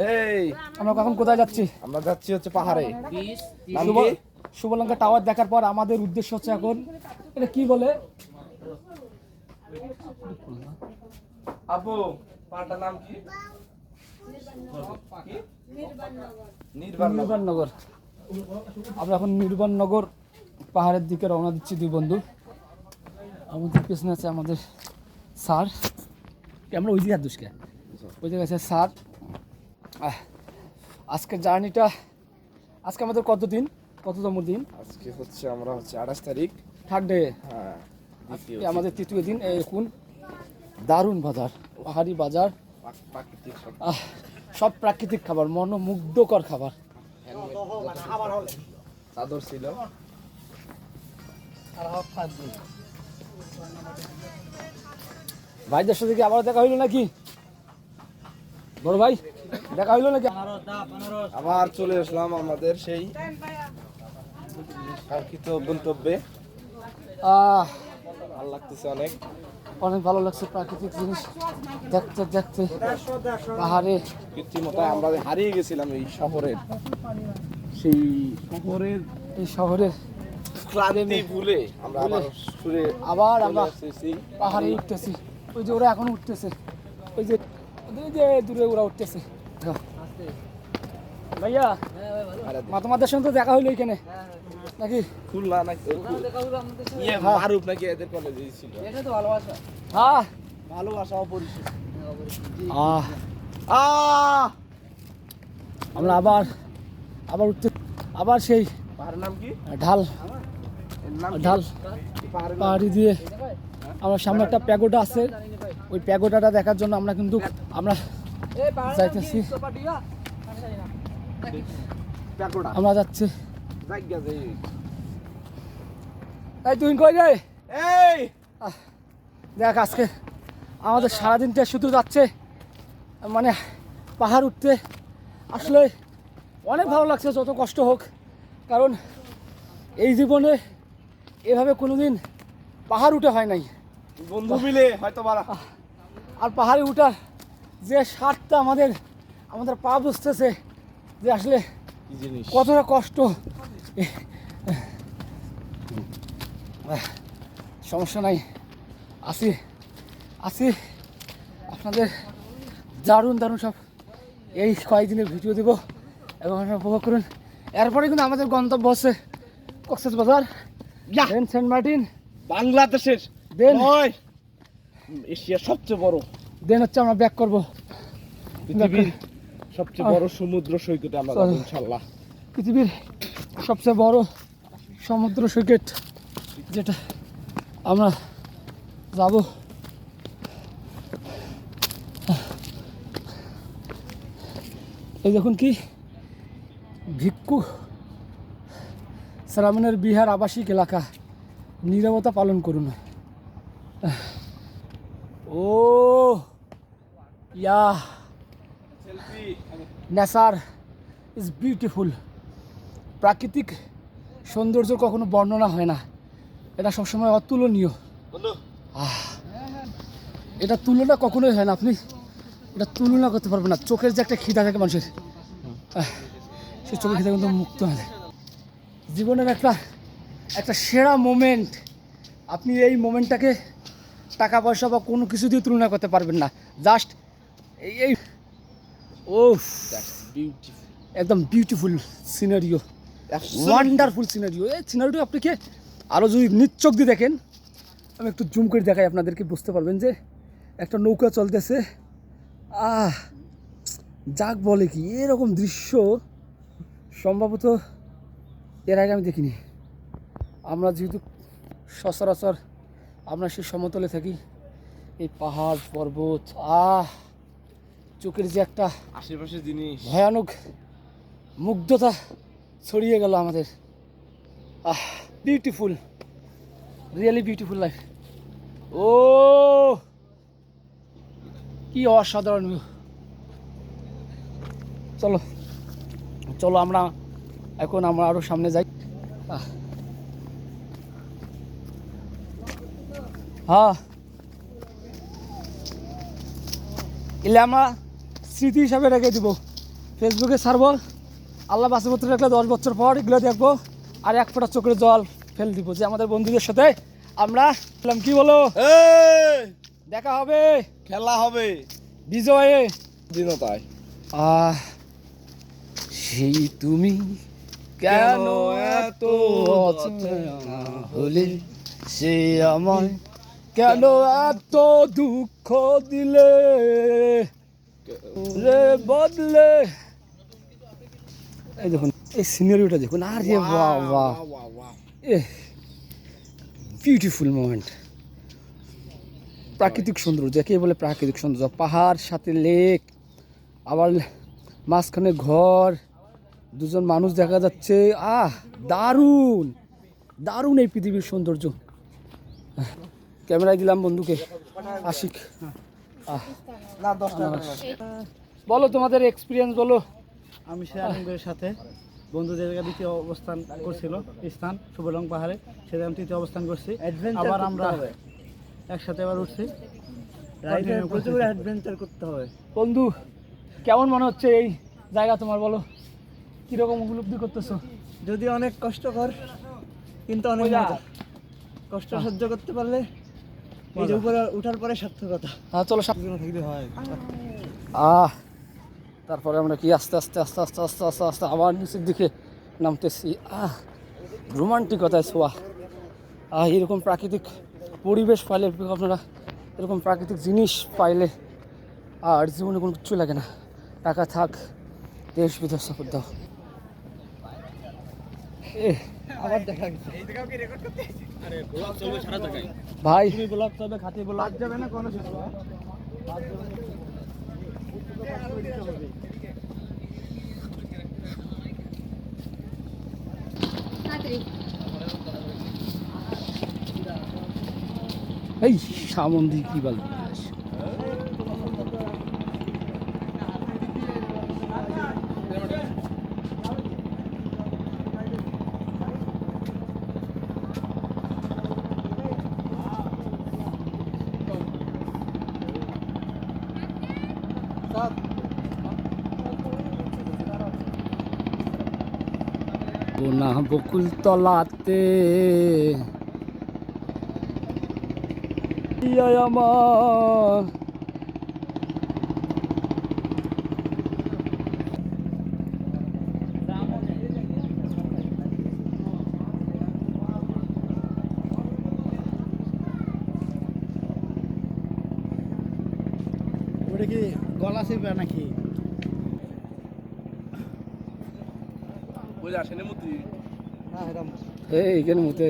এই আমরা কখন কোথায় যাচ্ছি? আমরা যাচ্ছি হচ্ছে পাহাড়ে? শুভলঙ্কা টাওয়ার দেখার পর আমাদের উদ্দেশ্য হচ্ছে এখন এটা কি বলে? আপু পাহাড়টার নাম কি? কি? নির্বাণ নির্বাণনগর। আমরা এখন নির্বাণনগর পাহাড়ের দিকে রওনা দিচ্ছি দুই বন্ধু। আমাদের পেছনে আছে আমাদের স্যার। আমরা ওই দিকে দুষ্কে? ওই দিকে আছে স্যার। আজকের জার্নিটা আজকে আমাদের কত দিন কততম দিন? আজকে হচ্ছে আমরা হচ্ছে আঠাশ তারিখ। থার্ড ডে হ্যাঁ আমাদের তৃতীয় দিন এই দেখুন দারুণ বাজার পাহাড়ি বাজার। সব। প্রাকৃতিক খাবার মনোমুগ্ধকর খাবার। চাদর ছিল। ভাইদের সাথে কি আবার দেখা হইল নাকি? বড় ভাই দেখা হইল নাকি? আবার চলে আসলাম আমাদের সেই কাঙ্ক্ষিত গন্তব্যে। আহ ভালো লাগতেছে অনেক। অনেক ভালো লাগছে প্রাকৃতিক জিনিস। দেখতে দেখতে পাহাড়ে। কৃত্রিমতায় আমরা হারিয়ে গেছিলাম এই শহরের। সেই শহরের এই শহরে ক্লান্তি ভুলে আমরা আবার আবার আমরা পাহাড়ে উঠতেছি। ওই যে ওরা এখন উঠতেছে। ওই যে যে দূরে ওরা উঠতেছে। ভাইয়া সঙ্গে দেখা হইল এখানে। নাকি? খুলনা নাকি ইয়ে হ্যাঁ। মারুফ নাকি এদের কলেজে ছিল। হ্যাঁ। ভালোবাসা আহ। আহ। আমরা আবার আবার উঠতে আবার সেই ঢাল? ঢাল। পাহাড়ি দিয়ে আমার সামনে একটা প্যাগোডা আছে। ওই প্যাগোডাটা দেখার জন্য আমরা কিন্তু আমরা যাইতেছি। আমরা যাচ্ছি। এই তুই কই রে? এই! দেখ আজকে আমাদের সারাদিনটা শুধু যাচ্ছে মানে পাহাড় উঠতে। আসলে অনেক ভালো লাগছে যত কষ্ট হোক কারণ এই জীবনে এভাবে কোনোদিন পাহাড় উঠে হয় নাই। বন্ধু মিলে হয়তো বারা আর পাহাড়ে উঠার যে স্বাদটা আমাদের আমাদের পা বুঝতেছে যে আসলে কতটা কষ্ট। সমস্যা নাই। আসি আসি। আপনাদের দারুণ দারুণ সব এই কয়েকদিনের ভিডিও দেব এবং আপনারা উপভোগ করুন। এরপরে কিন্তু আমাদের গন্তব্য হচ্ছে কক্সেস বাজার। Saint Martin. বাংলাদেশের দেন এশিয়ার সবচেয়ে বড়। দেন হচ্ছে আমরা ব্যাক করব। পৃথিবীর সবচেয়ে বড় সমুদ্র সৈকতে আমরা যাব চল। ইনশাল্লাহ পৃথিবীর সবচেয়ে বড় সমুদ্র সৈকত যেটা আমরা যাব। এই দেখুন কি? ভিক্ষু শ্রাবণের বিহার আবাসিক এলাকা। নিরবতা পালন করুন। ও ইয়া নেচার ইজ বিউটিফুল প্রাকৃতিক সৌন্দর্য কখনো বর্ণনা হয় না। এটা সবসময় অতুলনীয়। এটা তুলনা কখনোই হয় না আপনি। এটা তুলনা করতে পারবেন না। চোখের যে একটা খিদা থাকে মানুষের। সেই চোখের খিদা কিন্তু মুক্ত হয় জীবনের একটা একটা সেরা মোমেন্ট আপনি এই মোমেন্টটাকে টাকা পয়সা বা কোনো কিছু দিয়ে তুলনা করতে পারবেন না। জাস্ট এই এই ও একদম বিউটিফুল সিনারিও ওয়ান্ডারফুল সিনারিও এই সিনারিটা আপনাকে আরও যদি নিচ্চক দিয়ে দেখেন আমি একটু জুম করে দেখাই আপনাদেরকে বুঝতে পারবেন যে একটা নৌকা চলতেছে। আহ যাক বলে কি এরকম দৃশ্য সম্ভবত এর আগে আমি দেখিনি। আমরা যেহেতু সচরাচর আমরা সেই সমতলে থাকি। এই পাহাড় পর্বত আহ চোখের যে একটা আশেপাশে জিনিস। ভয়ানক মুগ্ধতা ছড়িয়ে গেল আমাদের। Ah beautiful really beautiful life ও কি অসাধারণ চলো চলো আমরা এখন আমরা আরও সামনে যাই। আহ। হ্যাঁ এলে আমরা স্মৃতি হিসাবে রেখে দিব। ফেসবুকে ছাড়বো। আল্লাহ বাসে পত্র রাখলে দশ বছর পর এগুলো দেখব। আর এক ফোঁটা চোখের জল ফেল দিব। যে আমাদের বন্ধুদের সাথে আমরা কি বলো? দেখা হবে। খেলা হবে। বিজয়ে। দিনতায় আহ সেই তুমি কেন এত হলে? সে আমায় কেন এত দুঃখ দিলে? রে বদলে। এই দেখুন এই সিনারিওটা দেখুন। আরে বাহ বাহ এ বিউটিফুল মোমেন্ট প্রাকৃতিক সৌন্দর্য যাকে বলে প্রাকৃতিক সৌন্দর্য। পাহাড় সাথে লেক আবার মাঝখানে ঘর দুজন মানুষ দেখা যাচ্ছে। আহ দারুণ। দারুণ এই পৃথিবীর সৌন্দর্য। ক্যামেরায় দিলাম বন্ধুকে। আশিক। বলো তোমাদের এক্সপিরিয়েন্স বলো। আমি শেয়ারিংয়ের সাথে বন্ধুদের জায়গা দ্বিতীয় অবস্থান করছিল স্থান সুবলং পাহাড়ে। সেখানে তৃতীয় অবস্থান করছি। আবার আমরা একসাথে আবার উঠছি। অ্যাডভেঞ্চার করতে হবে। বন্ধু কেমন মনে হচ্ছে এই জায়গা তোমার বলো? কীরকম উপলব্ধি করতেছো? যদি অনেক কষ্টকর কিন্তু অনেক কষ্ট সহ্য করতে পারলে এই যে উপরে উঠার পরে সার্থকতা। হ্যাঁ চলো সাপ আহ তারপরে আমরা কি আস্তে আস্তে আস্তে আস্তে আস্তে আস্তে আস্তে আবার নিচের দিকে নামতেছি। আহ রোমান্টিকতায় ছোঁয়া। আহ এরকম প্রাকৃতিক পরিবেশ পাইলে আপনারা এরকম প্রাকৃতিক জিনিস পাইলে আর জীবনে কোনো কিছু লাগে না। টাকা থাক দেশ বিদেশ সফর দাও। এ আবার দেখা গেছে। ভাই। তুমি ব্লগ তবে খাতি ব্লগ যাবে না কোনো এই সামন্দি কি বল? না বকুল তলাতে আমার ওটা কি গলা শিল্পে নাকি? বুঝে আসেনি মুতি। না এরকম এই কেন মতে।